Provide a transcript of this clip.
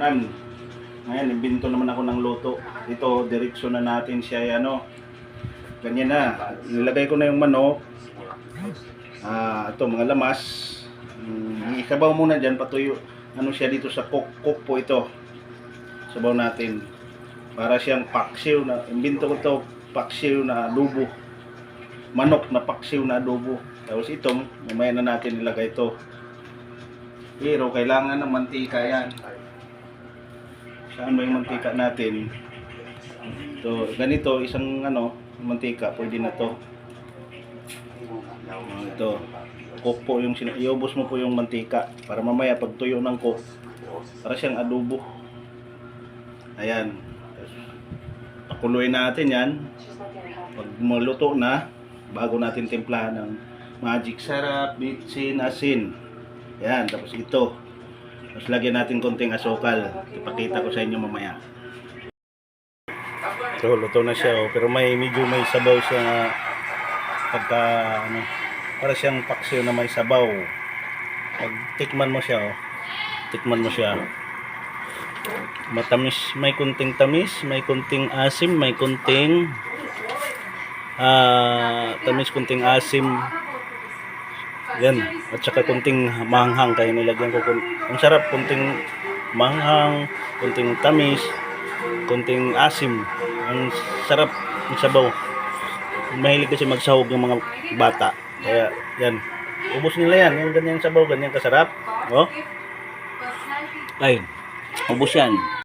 Nan. Ngayon, imbento naman ako ng luto. Ito, direksyon na natin siya, ay ano. Ganyan na. Nilagay ko na yung manok. Ah, ito, mga lamas. Mm, isabaw muna dyan, patuyo. Ano siya dito sa cook, cook po ito. Sabaw natin. Para siyang paksiw na, imbento ko to paksiw na adobo. Manok na paksiw na adobo. Tapos ito, mamaya na natin ilagay ito. Pero kailangan ng mantika yan. Saan ba yung mantika natin? Ito, ganito, isang ano, mantika, pwede na to. Oh, ito. Cook po yung, iubos mo po yung mantika para mamaya pag tuyo ng cook, para siyang adobo. Ayan. Pakuluin natin yan. Pag maluto na, bago natin timplahan ng magic sarap, bitsin, asin. Yan, tapos ito. Tapos lagyan natin konting asukal. Ipakita ko sa inyo mamaya. So, luto na siya. Oh. Pero may medyo may sabaw siya na pagka, ano, para siyang paksiw na may sabaw. Pag tikman mo siya, oh. Tikman mo siya. Matamis, may kunting tamis, may kunting asim, may kunting ah tamis, kunting asim. Yan. At saka kunting manghang kaya nilagyan ko. Ang sarap, kunting manghang, kunting tamis, kunting asim. Ang sarap ng sabaw. Mahilig kasi magsahog ng mga bata. Kaya yan. Ubus nila yan. Yung ganyan sabaw, ganyan kasarap. Oh. Ay, ubus yan.